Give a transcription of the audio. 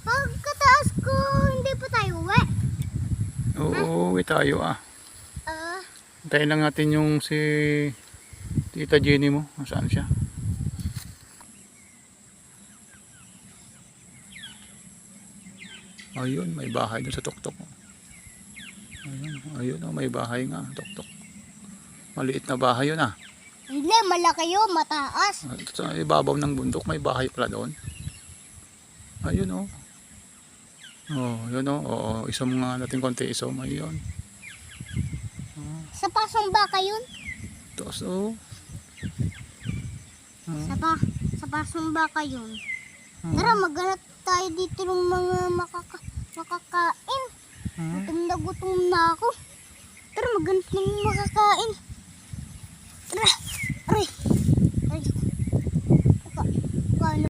Pagkataas ko, hindi pa tayo uwi. Oo, uwi tayo ah. Uh, Hintayin lang natin yung si Tita Jenny mo. Saan siya? Ayun, may bahay doon sa tuktok. Ayun, ayun, oh, may bahay nga, tuktok. Maliit na bahay yun ah hindi, malaki yun, mataas. At Sa ibabaw ng bundok, may bahay pala doon. Ayun oh. Oh, yun oh. Oo, isom nga natin konti isom. Ayun. Sa pasong baka yun? Tapos oh. Sa, pa, sa pasong baka yun. Hmm. Tara, maghanap tayo dito ng mga makaka, makakain. Gutom na gutom na ako. Tara, maghanap ng makakain.